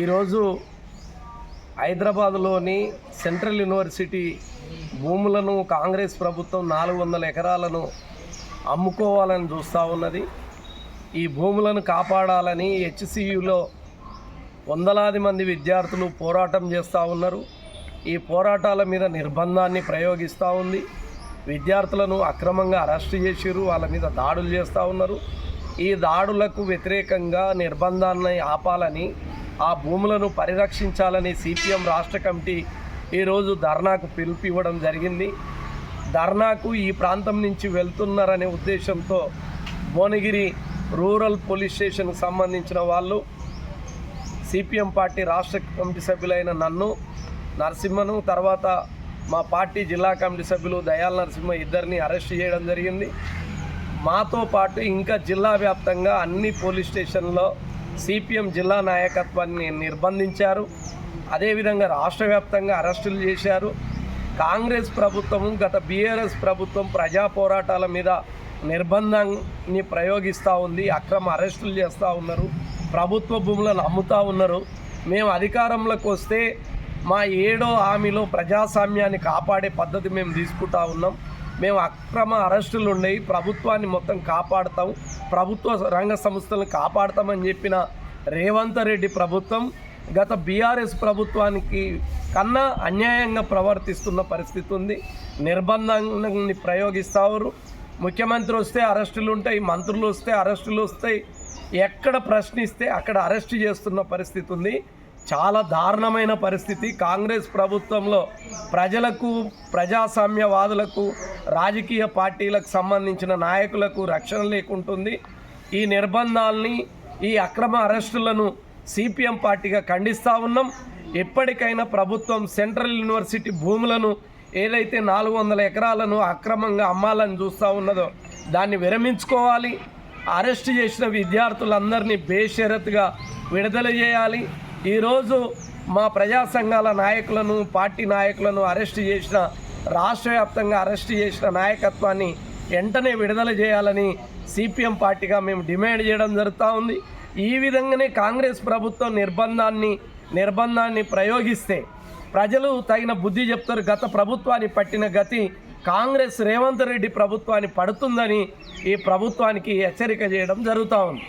ఈరోజు హైదరాబాద్లోని central university భూములను కాంగ్రెస్ ప్రభుత్వం నాలుగు వందల ఎకరాలను అమ్ముకోవాలని చూస్తూ ఉన్నది. ఈ భూములను కాపాడాలని హెచ్సియులో వందలాది మంది విద్యార్థులు పోరాటం చేస్తూ ఉన్నారు. ఈ పోరాటాల మీద నిర్బంధాన్ని ప్రయోగిస్తూ ఉంది. విద్యార్థులను అక్రమంగా అరెస్ట్ చేసిర్రు వాళ్ళ మీద దాడులు చేస్తూ ఉన్నారు. ఈ దాడులకు వ్యతిరేకంగా నిర్బంధాన్ని ఆపాలని ఆ భూములను పరిరక్షించాలని సిపిఎం రాష్ట్ర కమిటీ ఈరోజు ధర్నాకు పిలుపు ఇవ్వడం జరిగింది. ధర్నాకు ఈ ప్రాంతం నుంచి వెళ్తున్నారనే ఉద్దేశంతో భువనగిరి రూరల్ పోలీస్ స్టేషన్కు సంబంధించిన వాళ్ళు సిపిఎం పార్టీ రాష్ట్ర కమిటీ సభ్యులైన నన్ను నరసింహను తర్వాత మా పార్టీ జిల్లా కమిటీ సభ్యులు దయాల్ నరసింహ ఇద్దరిని అరెస్ట్ చేయడం జరిగింది. మాతో పాటు ఇంకా జిల్లా వ్యాప్తంగా అన్ని పోలీస్ స్టేషన్లో సిపిఎం జిల్లా నాయకత్వాన్ని నిర్బంధించారు. అదేవిధంగా రాష్ట్ర వ్యాప్తంగా అరెస్టులు చేశారు. కాంగ్రెస్ ప్రభుత్వం గత బీఆర్ఎస్ ప్రభుత్వం ప్రజా పోరాటాల మీద నిర్బంధాన్ని ప్రయోగిస్తూ ఉంది. అక్రమ అరెస్టులు చేస్తూ ఉన్నారు. ప్రభుత్వ భూములను అమ్ముతూ ఉన్నారు. మేము అధికారంలోకి వస్తే మా ఏడో హామీలో ప్రజాస్వామ్యాన్ని కాపాడే పద్ధతి మేము తీసుకుంటా ఉన్నాం. మేము అక్రమ అరెస్టులు ఉన్నాయి ప్రభుత్వాన్ని మొత్తం కాపాడుతాం ప్రభుత్వ రంగ సంస్థలను కాపాడుతామని చెప్పిన రేవంత్ రెడ్డి ప్రభుత్వం గత బీఆర్ఎస్ ప్రభుత్వానికి కన్నా అన్యాయంగా ప్రవర్తిస్తున్న పరిస్థితి ఉంది. నిర్బంధాన్ని ప్రయోగిస్తారు ముఖ్యమంత్రి వస్తే అరెస్టులు ఉంటాయి మంత్రులు వస్తే అరెస్టులు వస్తాయి. ఎక్కడ ప్రశ్నిస్తే అక్కడ అరెస్ట్ చేస్తున్న పరిస్థితి ఉంది. చాలా దారుణమైన పరిస్థితి. కాంగ్రెస్ ప్రభుత్వంలో ప్రజలకు ప్రజాస్వామ్యవాదులకు రాజకీయ పార్టీలకు సంబంధించిన నాయకులకు రక్షణ లేకుంటుంది. ఈ నిర్బంధాల్ని ఈ అక్రమ అరెస్టులను సిపిఎం పార్టీగా ఖండిస్తూ ఉన్నాం. ఎప్పటికైనా ప్రభుత్వం సెంట్రల్ యూనివర్సిటీ భూములను ఏదైతే నాలుగు వందల ఎకరాలను అక్రమంగా అమ్మాలని చూస్తూ ఉన్నదో దాన్ని విరమించుకోవాలి. అరెస్ట్ చేసిన విద్యార్థులందరినీ బేషరత్గా విడుదల చేయాలి. ఈరోజు మా ప్రజా సంఘాల నాయకులను పార్టీ నాయకులను అరెస్ట్ చేసిన రాష్ట్ర వ్యాప్తంగా అరెస్ట్ చేసిన నాయకత్వాన్ని వెంటనే విడుదల చేయాలని సిపిఎం పార్టీగా మేము డిమాండ్ చేయడం జరుగుతూ ఉంది. ఈ విధంగానే కాంగ్రెస్ ప్రభుత్వం నిర్బంధాన్ని నిర్బంధాన్ని ప్రయోగిస్తే ప్రజలు తగిన బుద్ధి చెప్తారు. గత ప్రభుత్వాన్ని పట్టిన గతి కాంగ్రెస్ రేవంత్ రెడ్డి ప్రభుత్వాన్ని పడుతుందని ఈ ప్రభుత్వానికి హెచ్చరిక చేయడం జరుగుతూ ఉంది.